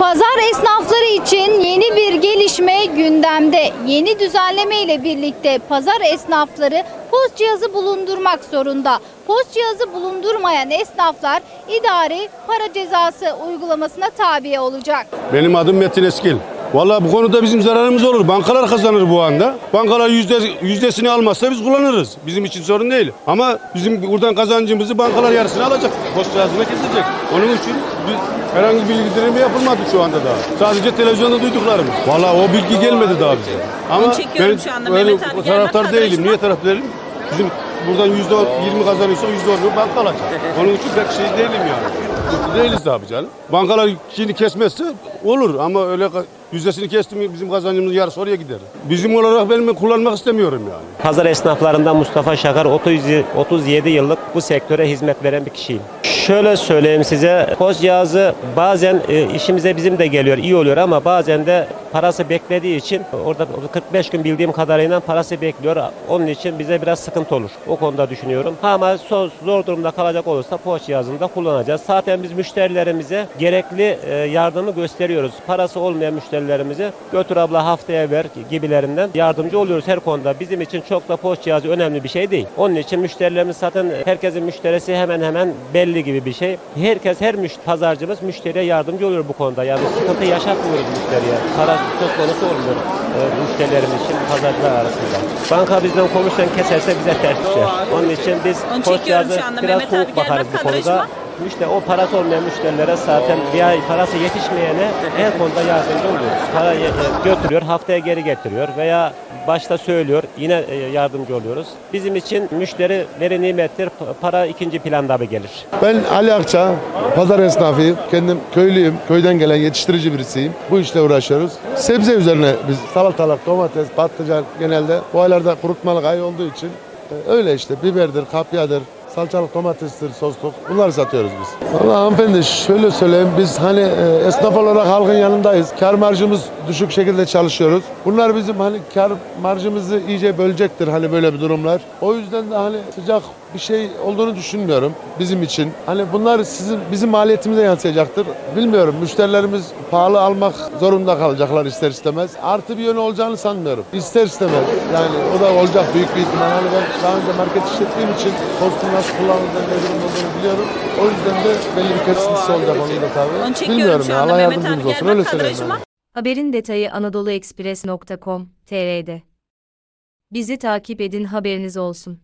Pazar esnafları için yeni bir gelişme gündemde. Yeni düzenleme ile birlikte pazar esnafları post cihazı bulundurmak zorunda. Post cihazı bulundurmayan esnaflar idari para cezası uygulamasına tabi olacak. Benim adım Metin Eskil. Vallahi bu konuda bizim zararımız olur. Bankalar kazanır bu anda. Bankalar yüzde, yüzdesini almazsa biz kullanırız. Bizim için sorun değil. Ama bizim buradan kazancımızı bankalar yarısını alacak. Post cihazına kesecek. Onun için bir, herhangi bir bilgilendirme yapılmadı şu anda daha. Sadece televizyonda duyduklarımız. Vallahi o bilgi gelmedi daha bize. Ama çekiyorum şu anda. öyle Mehmet abi taraftar değilim. Niye taraf değilim? Bizim buradan yüzde yirmi kazanıyorsa yüzde onu banka alacak. Onun için pek şey değilim yani. Değiliz tabii canım. Bankalar şimdi kesmezse olur ama öyle yüzdesini kesti mi bizim kazancımız yarısı oraya gider. Bizim olarak benim kullanmak istemiyorum yani. Pazar esnaflarından Mustafa Şakar 30, 37 yıllık bu sektöre hizmet veren bir kişiyim. Şöyle söyleyeyim size, post cihazı bazen e, işimize bizim de geliyor, iyi oluyor ama bazen de parası beklediği için orada 45 gün bildiğim kadarıyla parası bekliyor. Onun için bize biraz sıkıntı olur. O konuda düşünüyorum. Ama zor durumda kalacak olursa post cihazını da kullanacağız. Zaten biz müşterilerimize gerekli e, yardımı gösteriyoruz. Parası olmayan müşterilerimize götür abla haftaya ver gibilerinden yardımcı oluyoruz her konuda. Bizim için çok da post cihazı önemli bir şey değil. Onun için müşterilerimiz zaten herkesin müşterisi hemen hemen belli gibi bir şey. Herkes her müş pazarcımız müşteriye yardımcı oluyor bu konuda. Yani sıkıntı yaşatmıyoruz müşteriye. Para söz konusu olmuyor e, müşterilerimiz için pazarcılar arasında. Banka bizden komisyon keserse bize ters düşer. Onun için biz Onu post çekiyorum cihazı şu anda. biraz Mehmet abi soğuk bakarız bak bu konuda. kadrajıma. İşte o parası olmayan müşterilere zaten bir ay parası yetişmeyene her konuda yardımcı oluyoruz. Para ye- e, götürüyor, haftaya geri getiriyor veya başta söylüyor, yine e, yardımcı oluyoruz. Bizim için müşteri veri nimettir, para ikinci planda bir gelir. Ben Ali Akça, pazar esnafıyım. Kendim köylüyüm. Köyden gelen yetiştirici birisiyim. Bu işle uğraşıyoruz. Sebze üzerine biz salatalık, domates, patlıcan genelde bu aylarda kurutmalık ay olduğu için e, öyle işte biberdir, kapyadır, salçalık domatestir, sosluk bunları satıyoruz biz. Valla hanımefendi şöyle söyleyeyim biz hani e, esnaf olarak halkın yanındayız. Kar marjımız düşük şekilde çalışıyoruz. Bunlar bizim hani kar marjımızı iyice bölecektir hani böyle bir durumlar. O yüzden de hani sıcak bir şey olduğunu düşünmüyorum bizim için. Hani bunlar sizin bizim maliyetimize yansıyacaktır. Bilmiyorum müşterilerimiz pahalı almak zorunda kalacaklar ister istemez. Artı bir yönü olacağını sanmıyorum. İster istemez. Yani o da olacak büyük bir ihtimal. Hani ben daha önce market işlettiğim için postun nasıl kullanıldığını, ne durum olduğunu biliyorum. O yüzden de belli bir kesintisi olacak onun da tabii. Bilmiyorum ya. Allah yardımcımız olsun. Öyle söyleyeyim. Haberin detayı anadoluexpress.com.tr'de. Bizi takip edin haberiniz olsun.